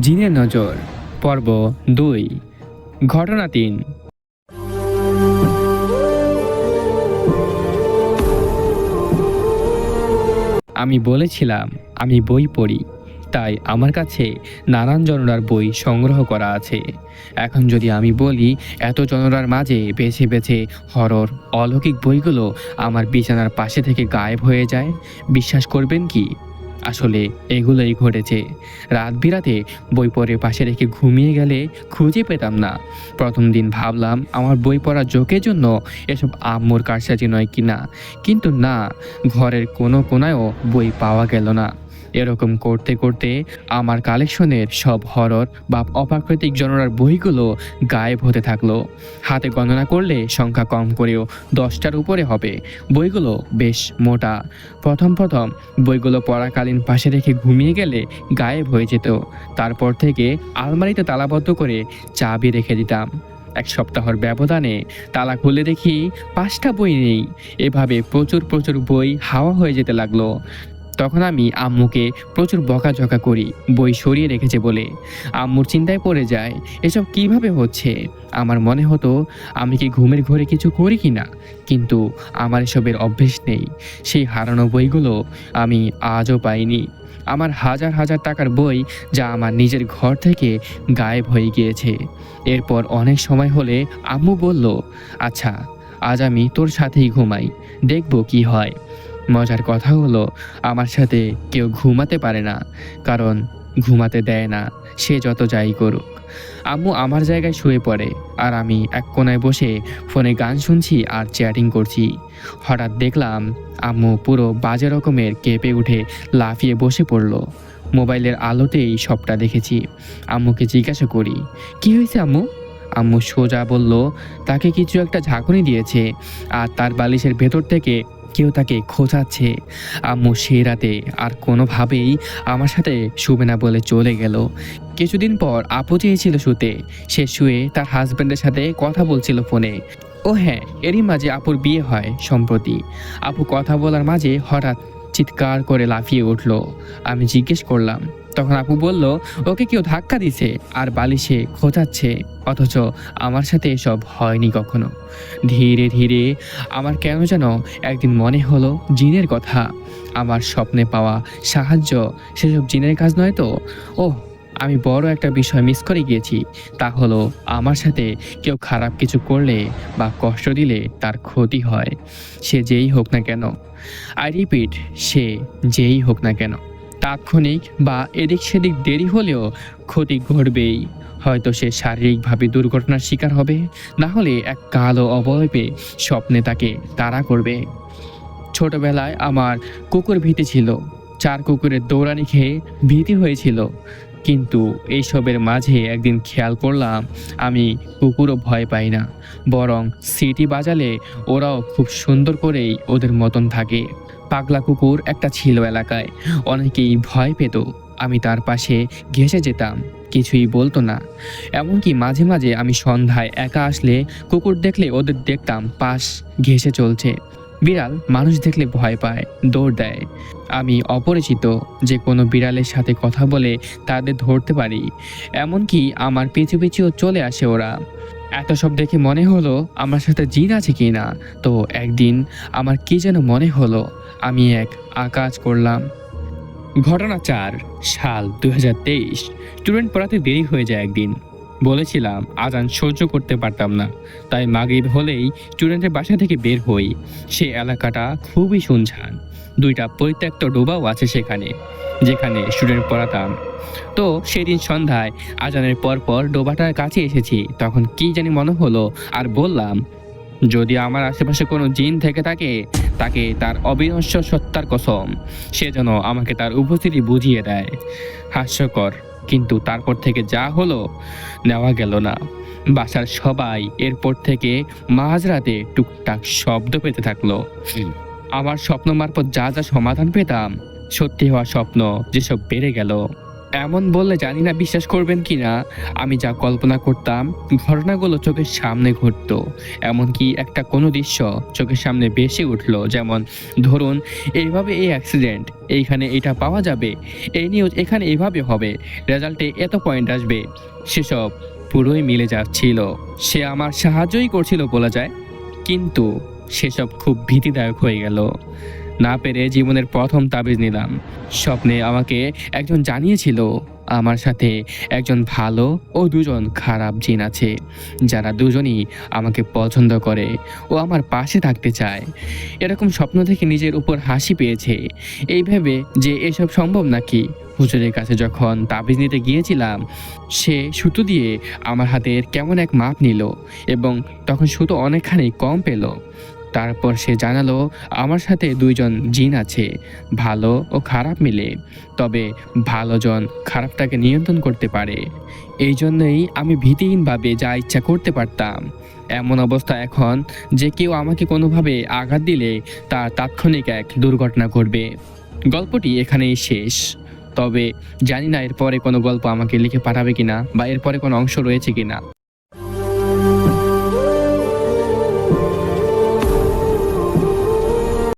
জিনের নজর। পর্ব দুই। ঘটনা তিন। আমি বলেছিলাম, আমি বই পড়ি। তাই আমার কাছে নানান জনরার বই সংগ্রহ করা আছে। এখন যদি আমি বলি, এত জনরার মাঝে বেছে বেছে হরর, অলৌকিক বইগুলো আমার বিছানার পাশে থেকে গায়েব হয়ে যায়। বিশ্বাস করবেন কি? আসলে এগুলোই ঘটেছে। রাত বিরাতে বই পড়ে পাশে রেখে ঘুমিয়ে গেলে খুঁজে পেতাম না। প্রথম দিন ভাবলাম, আমার বই পড়ার জোকের জন্য এসব আম্মুর কারসাজি নয় কিনা? কিন্তু না, ঘরের কোনো কোনায়ও বই পাওয়া গেল না। এরকম করতে করতে আমার কালেকশনের সব হরর বা অপ্রাকৃতিক জনরার বইগুলো গায়েব হতে থাকল। হাতে গণনা করলে সংখ্যা কম করেও দশটার উপরে হবে। বইগুলো বেশ মোটা। প্রথম প্রথম বইগুলো পড়াকালীন পাশে রেখে ঘুমিয়ে গেলে গায়েব হয়ে যেত। তারপর থেকে আলমারিতে তালাবদ্ধ করে চাবি রেখে দিতাম। এক সপ্তাহর ব্যবধানে তালা খুলে দেখি পাঁচটা বই নেই। এভাবে প্রচুর প্রচুর বই হাওয়া হয়ে যেতে লাগল। তখন আমি আম্মুকে প্রচুর বকাঝকা করি, বই সরিয়ে রেখেছে বলে। আম্মুর চিন্তায় পড়ে যায়, এসব কীভাবে হচ্ছে? আমার মনে হতো, আমি কি ঘুমের ঘরে কিছু করি কি না? কিন্তু আমার এসবের অভ্যেস নেই। সেই হারানো বইগুলো আমি আজও পাইনি। আমার হাজার হাজার টাকার বই যা আমার নিজের ঘর থেকে গায়েব হয়ে গিয়েছে। এরপর অনেক সময় হলে আম্মু বলল আচ্ছা আজ আমি তোর সাথেই ঘুমাই, দেখব কি হয়। মজার কথা হলো, আমার সাথে কেউ ঘুমাতে পারে না, কারণ ঘুমাতে দেয় না, সে যত যাই করুক। আম্মু আমার জায়গায় শুয়ে পড়ে, আর আমি এক কোনায় বসে ফোনে গান শুনছি আর চ্যাটিং করছি। হঠাৎ দেখলাম আম্মু পুরো বাজে রকমের কেঁপে উঠে লাফিয়ে বসে পড়ল। মোবাইলের আলোতেই সবটা দেখেছি। আম্মুকে জিজ্ঞাসা করি, কি হয়েছে আম্মু? আম্মু সোজা বলল, তাকে কিছু একটা ঝাঁকুনি দিয়েছে, আর তার বালিশের ভেতর থেকে কেউ তাকে খোঁজাচ্ছে। আম্মু সেই রাতে আর কোনোভাবেই আমার সাথে শুবে না বলে চলে গেল। কিছুদিন পর আপু চেয়েছিল শুতে। সে শুয়ে তার হাজব্যান্ডের সাথে কথা বলছিল ফোনে। ও হ্যাঁ এরই মাঝে আপুর বিয়ে হয় সম্প্রতি। আপু কথা বলার মাঝে হঠাৎ চিৎকার করে লাফিয়ে উঠল। আমি জিজ্ঞেস করলাম তখন আপু বলল, ওকে কেউ ধাক্কা দিছে আর বালিশে খোঁচাচ্ছে, অথচ আমার সাথে এসব হয়নি কখনো। ধীরে ধীরে আমার কেন যেন একদিন মনে হলো জিনের কথা। আমার স্বপ্নে পাওয়া সাহায্য সেসব জিনের কাজ নয় তো? ও আমি বড় একটা বিষয় মিস করে গিয়েছি। তা হলো আমার সাথে কেউ খারাপ কিছু করলে বা কষ্ট দিলে তার ক্ষতি হয়। সে যেই হোক না কেন। আই রিপিট সে যেই হোক না কেন। তাৎক্ষণিক বা এদিক সেদিক দেরি হলেও ক্ষতি ঘটবেই। হয়তো সে শারীরিকভাবে দুর্ঘটনার শিকার হবে, না হলে এক কালো অবয়বে স্বপ্নে তাকে তাড়া করবে। ছোটবেলায় আমার কুকুর ভীতি ছিল, চার কুকুরের দৌড়ানি খেয়ে ভীতি হয়েছিল। কিন্তু এইসবের মাঝে একদিন খেয়াল করলাম, আমি কুকুরও ভয় পাই না, বরং সিটি বাজালে ওরাও খুব সুন্দর করেই ওদের মতন থাকে। পাগলা কুকুর একটা ছিল এলাকায়। অনেকেই ভয় পেত। আমি তার পাশে ঘেসে যেতাম। কিছুই বলতো না। এমনকি মাঝে মাঝে আমি সন্ধ্যায় একা আসলে কুকুর দেখলে ওদের দেখতাম পাশ ঘেসে চলছে। বিড়াল মানুষ দেখলে ভয় পায়, দৌড় দেয়। আমি অপরিচিত, যে কোনো বিড়ালের সাথে কথা বলে তাদের ধরতে পারি। এমনকি আমার পিছু পিছুও চলে আসে ওরা। এত সব দেখে মনে হলো আমার সাথে জিন আছে কি না তো একদিন আমার কি যেন মনে হলো, আমি এক আকাজ করলাম। ঘটনা চার, সাল দু হাজার তেইশ। স্টুডেন্ট পড়াতে দেরি হয়ে যায় একদিন। বলেছিলাম, আজান সহ্য করতে পারতাম না। তাই মাগরিব হলেই স্টুডেন্টের বাসা থেকে বের হই। সে এলাকাটা খুবই শুনছান। দুইটা পরিত্যক্ত ডোবাও আছে সেখানে, যেখানে স্টুডেন্ট পড়াতাম তো সেদিন সন্ধ্যায় আজানের পর পর ডোবাটার কাছে এসেছি, তখন কি জানি মনে হলো আর বললাম, যদি আমার আশেপাশে কোনো জিন থেকে থাকে, তাকে তার অবিনশ্বর সত্তার কসম, সে যেন আমাকে তার উপস্থিতি বুঝিয়ে দেয়। হাস্যকর, কিন্তু তারপর থেকে যা হলো, নেওয়া গেল না। বাসার সবাই এরপর থেকে মাঝরাতে টুকটাক শব্দ পেতে থাকল। আমার স্বপ্ন মারফত যা যা সমাধান পেতাম, সত্যি হওয়া স্বপ্ন যেসব বেড়ে গেল। এমন বললে জানি না বিশ্বাস করবেন কি না আমি যা কল্পনা করতাম, ঘটনাগুলো চোখের সামনে ঘটতো। এমনকি একটা কোনো দৃশ্য চোখের সামনে বেশি উঠল, যেমন, ধরুন, এইভাবে এই অ্যাক্সিডেন্ট এইখানে এটা পাওয়া যাবে, এই নিউজ এখানে এইভাবে হবে রেজাল্টে এত পয়েন্ট আসবে, সেসব পুরোই মিলে যাচ্ছিল। সে আমার সাহায্যই করছিল বলা যায়। কিন্তু সেসব খুব ভীতিদায়ক হয়ে গেল। না পেরে জীবনের প্রথম তাবিজ নিলাম। স্বপ্নে আমাকে একজন জানিয়েছিল, আমার সাথে একজন ভালো ও দুজন খারাপ জিন আছে, যারা দুজনই আমাকে পছন্দ করে ও আমার পাশে থাকতে চায়। এরকম স্বপ্ন থেকে নিজের উপর হাসি পেয়েছে। এই ভেবে যে এসব সম্ভব নাকি? হুজুরের কাছে যখন তাবিজ নিতে গিয়েছিলাম, সে সুতো দিয়ে আমার হাতের কেমন এক মাপ নিল এবং তখন সুতো অনেকখানি কম পেল। তারপর সে জানালো, আমার সাথে দুইজন জিন আছে, ভালো ও খারাপ মিলে। তবে ভালো জন খারাপটাকে নিয়ন্ত্রণ করতে পারে। এই জন্যই আমি ভীতিহীনভাবে যা ইচ্ছা করতে পারতাম। এমন অবস্থা এখন যে কেউ আমাকে কোনোভাবে আঘাত দিলে তার তাৎক্ষণিক এক দুর্ঘটনা ঘটবে। গল্পটি এখানেই শেষ। তবে জানি না এরপরে কোনো গল্প আমাকে লিখে পাঠাবে কিনা বা এরপরে কোনো অংশ রয়েছে কিনা।